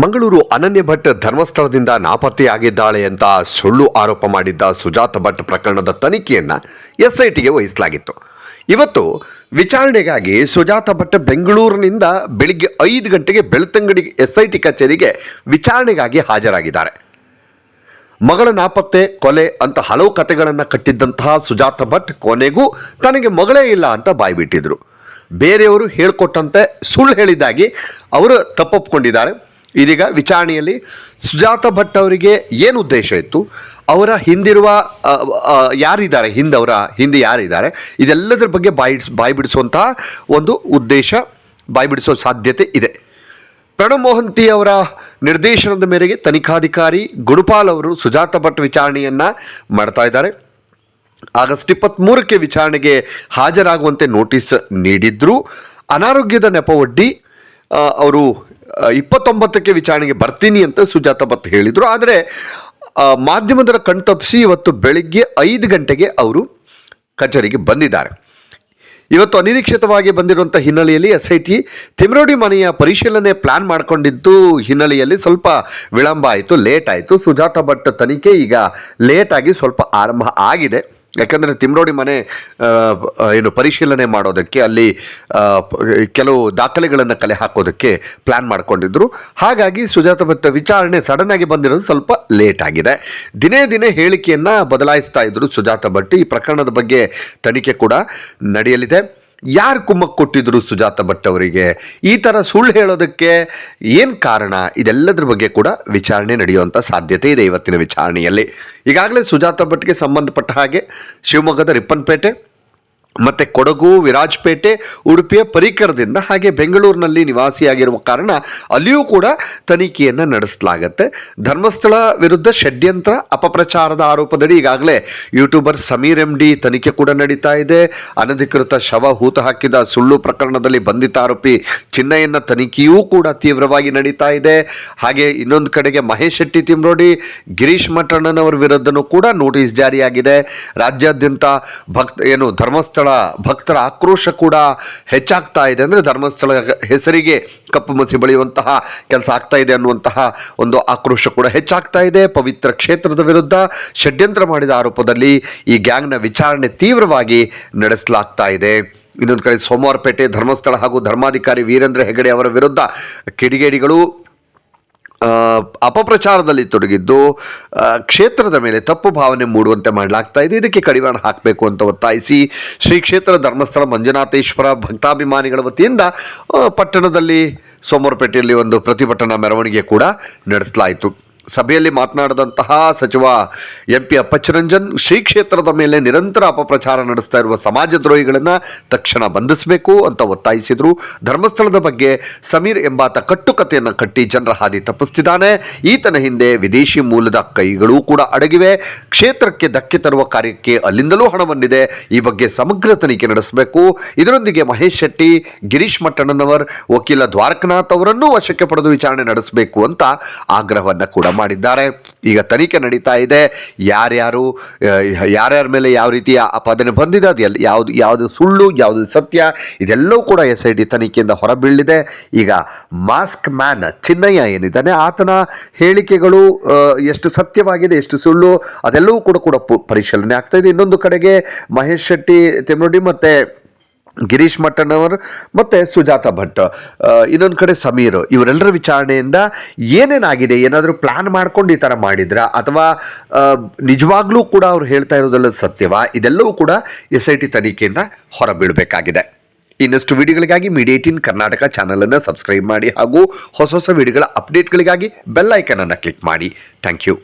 ಮಂಗಳೂರು ಅನನ್ಯ ಭಟ್ ಧರ್ಮಸ್ಥಳದಿಂದ ನಾಪತ್ತೆಯಾಗಿದ್ದಾಳೆ ಅಂತ ಸುಳ್ಳು ಆರೋಪ ಮಾಡಿದ್ದ ಸುಜಾತ ಭಟ್ ಪ್ರಕರಣದ ತನಿಖೆಯನ್ನು ಎಸ್ಐಟಿಗೆ ವಹಿಸಲಾಗಿತ್ತು. ಇವತ್ತು ವಿಚಾರಣೆಗಾಗಿ ಸುಜಾತ ಭಟ್ ಬೆಂಗಳೂರಿನಿಂದ ಬೆಳಿಗ್ಗೆ ಐದು ಗಂಟೆಗೆ ಬೆಳ್ತಂಗಡಿ ಎಸ್ಐಟಿ ಕಚೇರಿಗೆ ವಿಚಾರಣೆಗಾಗಿ ಹಾಜರಾಗಿದ್ದಾರೆ. ಮಗಳ ನಾಪತ್ತೆ, ಕೊಲೆ ಅಂತ ಹಲವು ಕತೆಗಳನ್ನು ಕಟ್ಟಿದ್ದಂತಹ ಸುಜಾತ ಭಟ್ ಕೊನೆಗೂ ತನಗೆ ಮಗಳೇ ಇಲ್ಲ ಅಂತ ಬಾಯ್ಬಿಟ್ಟಿದ್ರು ಬೇರೆಯವರು ಹೇಳಿಕೊಟ್ಟಂತೆ ಸುಳ್ಳು ಹೇಳಿದ್ದಾಗಿ ಅವರು ತಪ್ಪೊಪ್ಕೊಂಡಿದ್ದಾರೆ. ಇದೀಗ ವಿಚಾರಣೆಯಲ್ಲಿ ಸುಜಾತ ಭಟ್ ಅವರಿಗೆ ಏನು ಉದ್ದೇಶ ಇತ್ತು? ಅವರ ಹಿಂದಿರುವ ಯಾರಿದ್ದಾರೆ? ಹಿಂದೆ ಹಿಂದವರ ಹಿಂದೆ ಯಾರಿದ್ದಾರೆ? ಇದೆಲ್ಲದರ ಬಗ್ಗೆ ಬಾಯಿ ಬಾಯಿ ಬಿಡಿಸುವಂತಹ ಒಂದು ಉದ್ದೇಶ, ಬಾಯಿ ಬಿಡಿಸುವ ಸಾಧ್ಯತೆ ಇದೆ. ಪ್ರಣಬ್ ಮೋಹಂತಿ ಅವರ ನಿರ್ದೇಶನದ ಮೇರೆಗೆ ತನಿಖಾಧಿಕಾರಿ ಗುರುಪಾಲ್ ಅವರು ಸುಜಾತ ಭಟ್ ವಿಚಾರಣೆಯನ್ನು ಮಾಡ್ತಾ ಇದ್ದಾರೆ. ಆಗಸ್ಟ್ ಇಪ್ಪತ್ತ್ಮೂರಕ್ಕೆ ವಿಚಾರಣೆಗೆ ಹಾಜರಾಗುವಂತೆ ನೋಟಿಸ್ ನೀಡಿದ್ರು. ಅನಾರೋಗ್ಯದ ನೆಪವೊಡ್ಡಿ ಅವರು ಇಪ್ಪತ್ತೊಂಬತ್ತಕ್ಕೆ ವಿಚಾರಣೆಗೆ ಬರ್ತೀನಿ ಅಂತ ಸುಜಾತ ಭಟ್ ಹೇಳಿದರು. ಆದರೆ ಮಾಧ್ಯಮದರ ಕಣ್ತಪ್ಪಿಸಿ ಇವತ್ತು ಬೆಳಿಗ್ಗೆ ಐದು ಗಂಟೆಗೆ ಅವರು ಕಚೇರಿಗೆ ಬಂದಿದ್ದಾರೆ. ಇವತ್ತು ಅನಿರೀಕ್ಷಿತವಾಗಿ ಬಂದಿರುವಂಥ ಹಿನ್ನೆಲೆಯಲ್ಲಿ ಎಸ್ ಐ ಟಿ ತಿಮ್ರೋಡಿ ಮನೆಯ ಪರಿಶೀಲನೆ ಪ್ಲಾನ್ ಮಾಡಿಕೊಂಡಿದ್ದು ಹಿನ್ನೆಲೆಯಲ್ಲಿ ಸ್ವಲ್ಪ ವಿಳಂಬ ಆಯಿತು, ಲೇಟ್ ಆಯಿತು. ಸುಜಾತ ಭಟ್ ತನಿಖೆ ಈಗ ಲೇಟಾಗಿ ಸ್ವಲ್ಪ ಆರಂಭ ಆಗಿದೆ. ಯಾಕಂದರೆ ತಿಮ್ರೋಡಿ ಮನೆ ಏನು ಪರಿಶೀಲನೆ ಮಾಡೋದಕ್ಕೆ ಅಲ್ಲಿ ಕೆಲವು ದಾಖಲೆಗಳನ್ನು ಕಲೆ ಹಾಕೋದಕ್ಕೆ ಪ್ಲ್ಯಾನ್ ಮಾಡಿಕೊಂಡಿದ್ದರು ಹಾಗಾಗಿ ಸುಜಾತ ಭಟ್ಟ ವಿಚಾರಣೆ ಸಡನ್ ಆಗಿ ಬಂದಿರೋದು ಸ್ವಲ್ಪ ಲೇಟ್ ಆಗಿದೆ. ದಿನೇ ದಿನೇ ಹೇಳಿಕೆಯನ್ನು ಬದಲಾಯಿಸ್ತಾ ಇದ್ದರು ಸುಜಾತ ಭಟ್. ಈ ಪ್ರಕರಣದ ಬಗ್ಗೆ ತನಿಖೆ ಕೂಡ ನಡೆಯಲಿದೆ. ಯಾರು ಕುಮ್ಮಕ್ಕೆ ಕೊಟ್ಟಿದ್ರು ಸುಜಾತ ಭಟ್ ಅವರಿಗೆ? ಈ ಥರ ಸುಳ್ಳು ಹೇಳೋದಕ್ಕೆ ಏನು ಕಾರಣ? ಇದೆಲ್ಲದರ ಬಗ್ಗೆ ಕೂಡ ವಿಚಾರಣೆ ನಡೆಯುವಂಥ ಸಾಧ್ಯತೆ ಇದೆ ಇವತ್ತಿನ ವಿಚಾರಣೆಯಲ್ಲಿ. ಈಗಾಗಲೇ ಸುಜಾತ ಭಟ್ಗೆ ಸಂಬಂಧಪಟ್ಟ ಹಾಗೆ ಶಿವಮೊಗ್ಗದ ರಿಪ್ಪನ್ಪೇಟೆ ಮತ್ತು ಕೊಡಗು, ವಿರಾಜಪೇಟೆ, ಉಡುಪಿಯ ಪರಿಕರದಿಂದ ಹಾಗೆ ಬೆಂಗಳೂರಿನಲ್ಲಿ ನಿವಾಸಿಯಾಗಿರುವ ಕಾರಣ ಅಲ್ಲಿಯೂ ಕೂಡ ತನಿಖೆಯನ್ನು ನಡೆಸಲಾಗತ್ತೆ. ಧರ್ಮಸ್ಥಳ ವಿರುದ್ಧ ಷಡ್ಯಂತ್ರ, ಅಪಪ್ರಚಾರದ ಆರೋಪದಡಿ ಈಗಾಗಲೇ ಯೂಟ್ಯೂಬರ್ ಸಮೀರ್ ಎಂ ಡಿ ತನಿಖೆ ಕೂಡ ನಡೀತಾ ಇದೆ. ಅನಧಿಕೃತ ಶವ ಹೂತ ಹಾಕಿದ ಸುಳ್ಳು ಪ್ರಕರಣದಲ್ಲಿ ಬಂಧಿತ ಆರೋಪಿ ಚಿನ್ನಯ್ಯನ ತನಿಖೆಯೂ ಕೂಡ ತೀವ್ರವಾಗಿ ನಡೀತಾ ಇದೆ. ಹಾಗೆ ಇನ್ನೊಂದು ಕಡೆಗೆ ಮಹೇಶ್ ಶೆಟ್ಟಿ ತಿಮ್ರೋಡಿ ಗಿರೀಶ್ ಮಠಣ್ಣನವರ ವಿರುದ್ಧನೂ ಕೂಡ ನೋಟಿಸ್ ಜಾರಿಯಾಗಿದೆ. ರಾಜ್ಯಾದ್ಯಂತ ಭಕ್ತ, ಏನು ಧರ್ಮಸ್ಥಳ ಭಕ್ತರ ಆಕ್ರೋಶ ಕೂಡ ಹೆಚ್ಚಾಗ್ತಾ ಇದೆ ಅಂದರೆ ಧರ್ಮಸ್ಥಳ ಹೆಸರಿಗೆ ಕಪ್ಪು ಮಸಿ ಬಳಿಯುವಂತಹ ಕೆಲಸ ಆಗ್ತಾ ಇದೆ ಅನ್ನುವಂತಹ ಒಂದು ಆಕ್ರೋಶ ಕೂಡ ಹೆಚ್ಚಾಗ್ತಾ ಇದೆ. ಪವಿತ್ರ ಕ್ಷೇತ್ರದ ವಿರುದ್ಧ ಷಡ್ಯಂತ್ರ ಮಾಡಿದ ಆರೋಪದಲ್ಲಿ ಈ ಗ್ಯಾಂಗ್ನ ವಿಚಾರಣೆ ತೀವ್ರವಾಗಿ ನಡೆಸಲಾಗ್ತಾ ಇದೆ. ಇನ್ನೊಂದು ಕಡೆ ಸೋಮವಾರಪೇಟೆ ಧರ್ಮಸ್ಥಳ ಹಾಗೂ ಧರ್ಮಾಧಿಕಾರಿ ವೀರೇಂದ್ರ ಹೆಗಡೆ ಅವರ ವಿರುದ್ಧ ಕಿಡಿಗೇಡಿಗಳು ಅಪಪ್ರಚಾರದಲ್ಲಿ ತೊಡಗಿದ್ದು ಕ್ಷೇತ್ರದ ಮೇಲೆ ತಪ್ಪು ಭಾವನೆ ಮೂಡುವಂತೆ ಮಾಡಲಾಗ್ತಾ ಇದೆ. ಇದಕ್ಕೆ ಕಡಿವಾಣ ಹಾಕಬೇಕು ಅಂತ ಒತ್ತಾಯಿಸಿ ಶ್ರೀ ಕ್ಷೇತ್ರ ಧರ್ಮಸ್ಥಳ ಮಂಜುನಾಥೇಶ್ವರ ಭಕ್ತಾಭಿಮಾನಿಗಳ ವತಿಯಿಂದ ಪಟ್ಟಣದಲ್ಲಿ ಸೋಮವಾರಪೇಟೆಯಲ್ಲಿ ಒಂದು ಪ್ರತಿಭಟನಾ ಮೆರವಣಿಗೆ ಕೂಡ ನಡೆಸಲಾಯಿತು. ಸಭೆಯಲ್ಲಿ ಮಾತನಾಡಿದಂತಹ ಸಚಿವ ಎಂ ಪಿ ಅಪ್ಪಚ್ಚರಂಜನ್, ಶ್ರೀ ಕ್ಷೇತ್ರದ ಮೇಲೆ ನಿರಂತರ ಅಪಪ್ರಚಾರ ನಡೆಸ್ತಾ ಇರುವ ಸಮಾಜದ್ರೋಹಿಗಳನ್ನು ತಕ್ಷಣ ಬಂಧಿಸಬೇಕು ಅಂತ ಒತ್ತಾಯಿಸಿದರು. ಧರ್ಮಸ್ಥಳದ ಬಗ್ಗೆ ಸಮೀರ್ ಎಂಬಾತ ಕಟ್ಟುಕತೆಯನ್ನು ಕಟ್ಟಿ ಜನರ ಹಾದಿ ತಪ್ಪಿಸ್ತಿದ್ದಾನೆ. ಈತನ ಹಿಂದೆ ವಿದೇಶಿ ಮೂಲದ ಕೈಗಳೂ ಕೂಡ ಅಡಗಿವೆ. ಕ್ಷೇತ್ರಕ್ಕೆ ಧಕ್ಕೆ ತರುವ ಕಾರ್ಯಕ್ಕೆ ಅಲ್ಲಿಂದಲೂ ಹಣ ಬಂದಿದೆ ಈ ಬಗ್ಗೆ ಸಮಗ್ರ ತನಿಖೆ ನಡೆಸಬೇಕು. ಇದರೊಂದಿಗೆ ಮಹೇಶ್ ಶೆಟ್ಟಿ, ಗಿರೀಶ್ ಮಟ್ಟಣ್ಣನವರ್, ವಕೀಲ ದ್ವಾರಕನಾಥ್ ಅವರನ್ನೂ ವಶಕ್ಕೆ ಪಡೆದು ವಿಚಾರಣೆ ನಡೆಸಬೇಕು ಅಂತ ಆಗ್ರಹವನ್ನು ಕೂಡ ಮಾಡಿದ್ದಾರೆ. ಈಗ ತನಿಖೆ ನಡೀತಾ ಇದೆ. ಯಾರ್ಯಾರು ಯಾರ್ಯಾರ ಮೇಲೆ ಯಾವ ರೀತಿಯ ಆಪಾದನೆ ಬಂದಿದೆ, ಅದು ಎಲ್ಲಿ ಯಾವುದು ಯಾವುದು ಸುಳ್ಳು, ಯಾವುದು ಸತ್ಯ, ಇದೆಲ್ಲವೂ ಕೂಡ ಎಸ್ ಐ ಡಿ ತನಿಖೆಯಿಂದ ಹೊರಬೀಳಿದೆ. ಈಗ ಮಾಸ್ಕ್ ಮ್ಯಾನ್ ಚಿನ್ನಯ್ಯ ಏನಿದ್ದಾನೆ, ಆತನ ಹೇಳಿಕೆಗಳು ಎಷ್ಟು ಸತ್ಯವಾಗಿದೆ, ಎಷ್ಟು ಸುಳ್ಳು, ಅದೆಲ್ಲವೂ ಕೂಡ ಕೂಡ ಪರಿಶೀಲನೆ ಆಗ್ತಾ ಇದೆ. ಇನ್ನೊಂದು ಕಡೆಗೆ ಮಹೇಶ್ ಶೆಟ್ಟಿ ತೆಮರುಡಿ ಮತ್ತು ಗಿರೀಶ್ ಮಟ್ಟಣ್ಣವರು ಮತ್ತು ಸುಜಾತ ಭಟ್. ಇನ್ನೊಂದು ಕಡೆ ಸಮೀರ್, ಇವರೆಲ್ಲರ ವಿಚಾರಣೆಯಿಂದ ಏನೇನಾಗಿದೆ? ಏನಾದರೂ ಪ್ಲ್ಯಾನ್ ಮಾಡ್ಕೊಂಡು ಈ ಥರ ಮಾಡಿದ್ರಾ? ಅಥವಾ ನಿಜವಾಗ್ಲೂ ಕೂಡ ಅವ್ರು ಹೇಳ್ತಾ ಇರೋದೆಲ್ಲ ಸತ್ಯವಾ? ಇದೆಲ್ಲವೂ ಕೂಡ ಎಸ್ ಐ ಟಿ ತನಿಖೆಯಿಂದ ಹೊರಬೀಳಬೇಕಾಗಿದೆ. ಇನ್ನಷ್ಟು ವಿಡಿಯೋಗಳಿಗಾಗಿ ಮೀಡಿಯಾ ಕರ್ನಾಟಕ ಚಾನಲನ್ನು ಸಬ್ಸ್ಕ್ರೈಬ್ ಮಾಡಿ ಹಾಗೂ ಹೊಸ ಹೊಸ ವಿಡಿಯೋಗಳ ಅಪ್ಡೇಟ್ಗಳಿಗಾಗಿ ಬೆಲ್ ಐಕನನ್ನು ಕ್ಲಿಕ್ ಮಾಡಿ. Thank you